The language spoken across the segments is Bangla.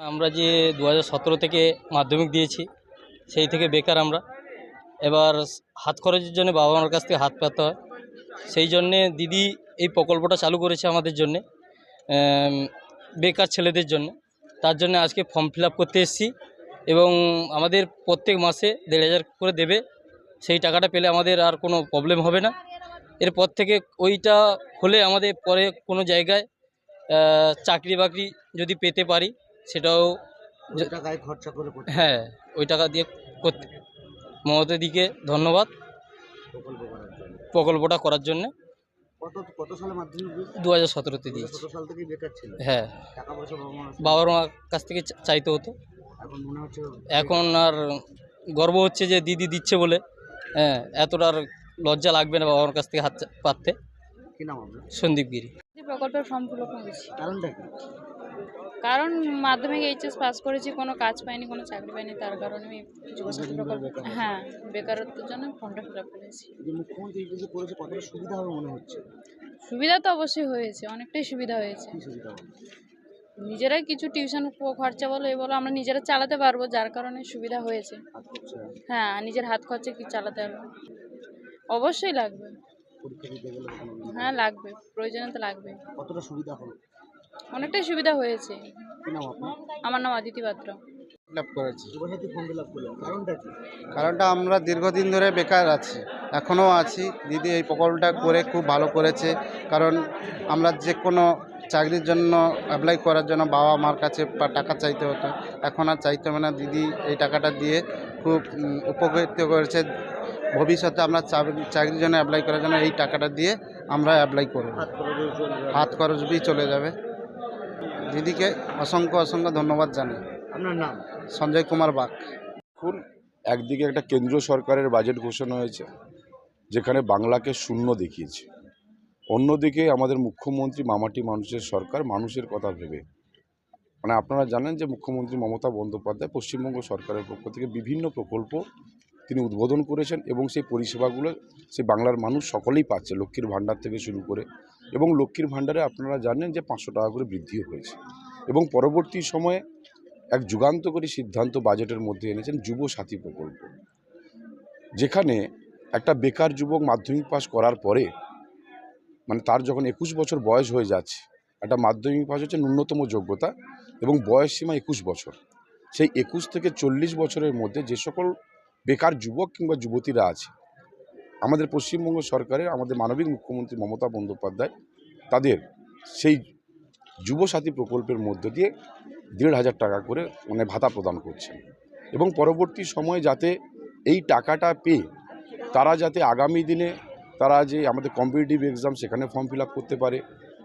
আমরা যে দু থেকে মাধ্যমিক দিয়েছি, সেই থেকে বেকার আমরা। এবার হাত খরচের জন্য বাবা মার কাছ থেকে হাত পাততে হয়। সেই জন্যে দিদি এই প্রকল্পটা চালু করেছে আমাদের জন্যে বেকার ছেলেদের জন্য। তার জন্য আজকে ফর্ম ফিল করতে এসেছি এবং আমাদের প্রত্যেক মাসে দেড় হাজার করে দেবে। সেই টাকাটা পেলে আমাদের আর কোনো প্রবলেম হবে না। এরপর থেকে ওইটা হলে আমাদের পরে কোনো জায়গায় চাকরি বাকরি যদি পেতে পারি সেটাও টাকায় খরচা করে হ্যাঁ ওই টাকা দিয়ে করতে মমতা দিকে ধন্যবাদ প্রকল্পটা করার জন্য। কত কত সালে মাধ্যমিক দু হাজার সতেরোতে দিয়েছি। সাল থেকে বেকার ছিল। হ্যাঁ। টাকা পয়সা বাবার মার কাছ থেকে চা- চাইতে হতো। এখন মনে হচ্ছে এখন আর গর্ব হচ্ছে যে দিদি দিচ্ছে বলে। হ্যাঁ এতটা আর লজ্জা লাগবে না বাবার কাছ থেকে হাত পাততে। কি নাম আপনার? সন্দীপ গিরি। প্রকল্পের ফর্ম ফিল আপ করেছি। কারণটা কি? কারণ মাধ্যমিক এইচএস পাস করেছি কোনো কাজ পাইনি কোনো চাকরি পাইনি তার কারণে আমি প্রকল্প হ্যাঁ বেকারত্বের জন্য ফর্মটা ফিল আপ করেছি। সুবিধা তো অবশ্যই হয়েছে অনেকটাই সুবিধা হয়েছে। নিজেরাই কিছু টিউশন খরচা বলো এ বলো আমরা নিজেরা চালাতে পারব যার কারণে সুবিধা হয়েছে। হ্যাঁ নিজের হাত খরচা কি চালাতে পারব অবশ্যই লাগবে। হ্যাঁ লাগবে প্রয়োজনে তো লাগবে কতটা সুবিধা হবে? অনেকটাই সুবিধা হয়েছে। আমার নাম অদিতি পাত্র। করেছি। কারণটা আমরা দীর্ঘদিন ধরে বেকার আছি। এখনও আছি। দিদি এই প্রকল্পটা করে খুব ভালো করেছে। কারণ আমরা যে কোনো চাকরির জন্য অ্যাপ্লাই করার জন্য বাবা মার কাছে টাকা চাইতে হতো। এখন আর চাইতে হবে না। দিদি এই টাকাটা দিয়ে খুব উপকৃত করেছে। ভবিষ্যতে আমরা চাকরির জন্য অ্যাপ্লাই করার জন্য এই টাকাটা দিয়ে আমরা অ্যাপ্লাই করব। হাত খরচ বি চলে যাবে। দিদিকে অসংখ্য অসংখ্য ধন্যবাদ জানাই। আপনার নাম? সঞ্জয় কুমার বাগ। দেখুন একদিকে একটা কেন্দ্রীয় সরকারের বাজেট ঘোষণা হয়েছে যেখানে বাংলাকে শূন্য দেখিয়েছে। অন্যদিকে আমাদের মুখ্যমন্ত্রী মামাটি মানুষের সরকার মানুষের কথা ভেবে। মানে আপনারা জানেন যে মুখ্যমন্ত্রী মমতা বন্দ্যোপাধ্যায় পশ্চিমবঙ্গ সরকারের পক্ষ থেকে বিভিন্ন প্রকল্প তিনি উদ্বোধন করেছেন এবং সেই পরিষেবাগুলো সে বাংলার মানুষ সকলেই পাচ্ছে লক্ষ্মীর ভাণ্ডার থেকে শুরু করে এবং লক্ষ্মীর ভাণ্ডারে আপনারা জানেন যে পাঁচশো টাকা করে বৃদ্ধি হয়েছে এবং পরবর্তী সময়ে এক যুগান্তকারী সিদ্ধান্ত বাজেটের মধ্যে এনেছেন যুব সাথী প্রকল্প। যেখানে একটা বেকার যুবক মাধ্যমিক পাশ করার পরে মানে তার যখন একুশ বছর বয়স হয়ে যাচ্ছে, একটা মাধ্যমিক পাস হচ্ছে ন্যূনতম যোগ্যতা এবং বয়স সীমা একুশ বছর। সেই একুশ থেকে চল্লিশ বছরের মধ্যে যে সকল বেকার যুবক কিংবা যুবতীরা আছে। আমাদের পশ্চিমবঙ্গ সরকারের, আমাদের মানবিক মুখ্যমন্ত্রী মমতা বন্দ্যোপাধ্যায় তাদের সেই যুবসাথী প্রকল্পের মধ্য দিয়ে দেড় হাজার টাকা করে মানে ভাতা প্রদান করছেন। এবং পরবর্তী সময়ে যাতে এই টাকাটা পেয়ে তারা যাতে আগামী দিনে তারা যে আমাদের কম্পিটিটিভ এক্সাম সেখানে ফর্ম ফিল করতে পারে।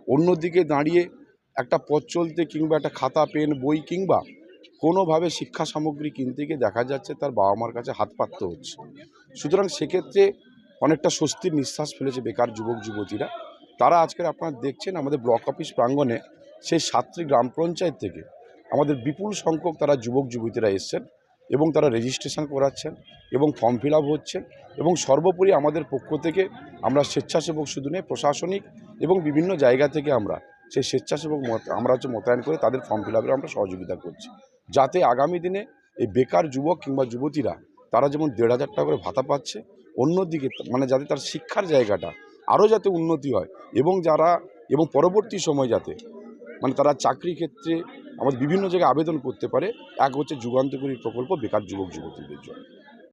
অন্যদিকে দাঁড়িয়ে একটা পথ চলতে কিংবা একটা খাতা পেন বই কিংবা কোনোভাবে শিক্ষা সামগ্রী কিনতে গিয়ে দেখা যাচ্ছে তার বাবা মার কাছে হাত পাততে হচ্ছে। সুতরাং সেক্ষেত্রে অনেকটা স্বস্তির নিঃশ্বাস ফেলেছে বেকার যুবক, যুবতীরা। তারা আজকের আপনারা দেখছেন আমাদের ব্লক অফিস প্রাঙ্গণে সেই সাতটি গ্রাম পঞ্চায়েত থেকে আমাদের বিপুল সংখ্যক তারা যুবক, যুবতীরা এসছেন এবং তারা রেজিস্ট্রেশন করাচ্ছেন এবং ফর্ম ফিল আপ হচ্ছেন এবং সর্বোপরি আমাদের পক্ষ থেকে আমরা স্বেচ্ছাসেবক শুধু নেই প্রশাসনিক এবং বিভিন্ন জায়গা থেকে আমরা সেই স্বেচ্ছাসেবক আমরা হচ্ছে মোতায়েন করে তাদের ফর্ম ফিল আমরা সহযোগিতা করছি। যাতে আগামী দিনে এই বেকার যুবক কিংবা যুবতীরা, তারা যেমন দেড় হাজার টাকা করে ভাতা পাচ্ছে, অন্যদিকে মানে যাতে তার শিক্ষার জায়গাটা আরও যাতে উন্নতি হয় এবং যারা, এবং পরবর্তী সময় যাতে মানে তারা চাকরি ক্ষেত্রে আমাদের বিভিন্ন জায়গায় আবেদন করতে পারে, এক হচ্ছে যুগান্তকরী প্রকল্প বেকার যুবক, যুবতীদের জন্য।